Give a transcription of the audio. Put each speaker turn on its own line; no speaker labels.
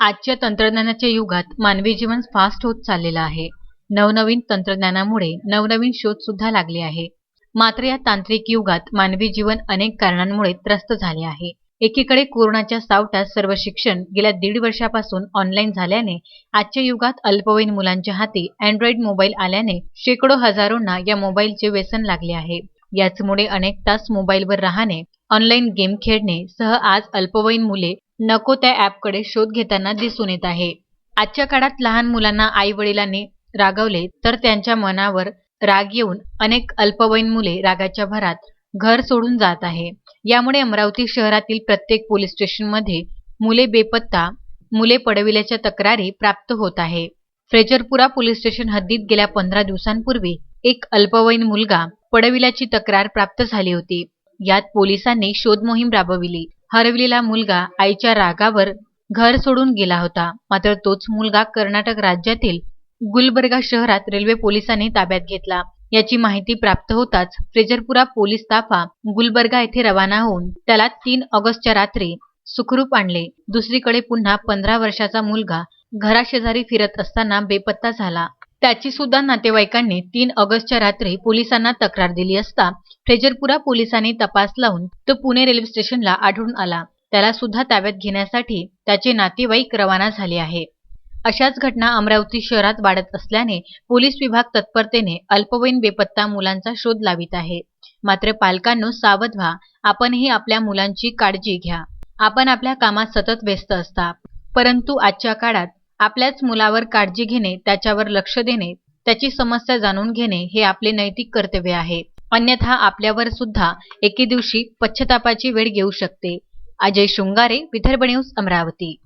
आजच्या तंत्रज्ञानाच्या युगात मानवी जीवन फास्ट होत चाललेलं आहे. नवनवीन तंत्रज्ञानामुळे नवनवीन शोध सुद्धा लागले आहे. मात्र या तांत्रिक युगात मानवी जीवन अनेक कारणांमुळे त्रस्त झाले आहे. एकीकडे कोरोनाच्या सावटात सर्व शिक्षण गेल्या दीड वर्षापासून ऑनलाईन झाल्याने आजच्या युगात अल्पवयीन मुलांच्या हाती अँड्रॉइड मोबाईल आल्याने शेकडो हजारोंना या मोबाईलचे व्यसन लागले आहे. याचमुळे अनेक तास मोबाईलवर राहणे ऑनलाईन गेम खेळणे सह आज अल्पवयीन मुले नको त्या ॲपकडे शोध घेताना दिसून येत आहे. आजच्या काळात लहान मुलांना आई वडिलांनी रागवले तर त्यांच्या मनावर राग येऊन अनेक अल्पवयीन मुले रागाच्या भरात घर सोडून जात आहे. यामुळे अमरावती शहरातील प्रत्येक पोलीस स्टेशनमध्ये मुले बेपत्ता मुले पडविल्याच्या तक्रारी प्राप्त होत आहे. फ्रेजरपुरा पोलीस स्टेशन हद्दीत गेल्या पंधरा दिवसांपूर्वी एक अल्पवयीन मुलगा पडविल्याची तक्रार प्राप्त झाली होती. यात पोलिसांनी शोध मोहीम राबविली. हरवलेला मुलगा आईच्या रागावर घर सोडून गेला होता. मात्र तोच मुलगा कर्नाटक राज्यातील गुलबर्गा शहरात रेल्वे पोलिसांनी ताब्यात घेतला. याची माहिती प्राप्त होताच फ्रेजरपुरा पोलीस ताफा गुलबर्गा येथे रवाना होऊन त्याला तीन ऑगस्टच्या रात्री सुखरूप आणले. दुसरीकडे पुन्हा पंधरा वर्षाचा मुलगा घराशेजारी फिरत असताना बेपत्ता झाला. त्याची सुद्धा नातेवाईकांनी तीन ऑगस्टच्या रात्री पोलिसांना तक्रार दिली असता फ्रेजरपुरा पोलिसांनी तपास लावून तो पुणे रेल्वे स्टेशनला आढळून आला. त्याला सुद्धा ताब्यात घेण्यासाठी त्याचे नातेवाईक रवाना झाले आहे. अशाच घटना अमरावती शहरात वाढत असल्याने पोलीस विभाग तत्परतेने अल्पवयीन बेपत्ता मुलांचा शोध लावित आहे. मात्र पालकांनो सावध व्हा. आपणही आपल्या मुलांची काळजी घ्या. आपण आपल्या कामात सतत व्यस्त असता. परंतु आजच्या काळात आपल्याच मुलावर काळजी घेणे त्याच्यावर लक्ष देणे त्याची समस्या जाणून घेणे हे आपले नैतिक कर्तव्य आहे. अन्यथा आपल्यावर सुद्धा एके दिवशी पश्चतापाची वेळ येऊ शकते. अजय शृंगारे विदर्भ न्यूज अमरावती.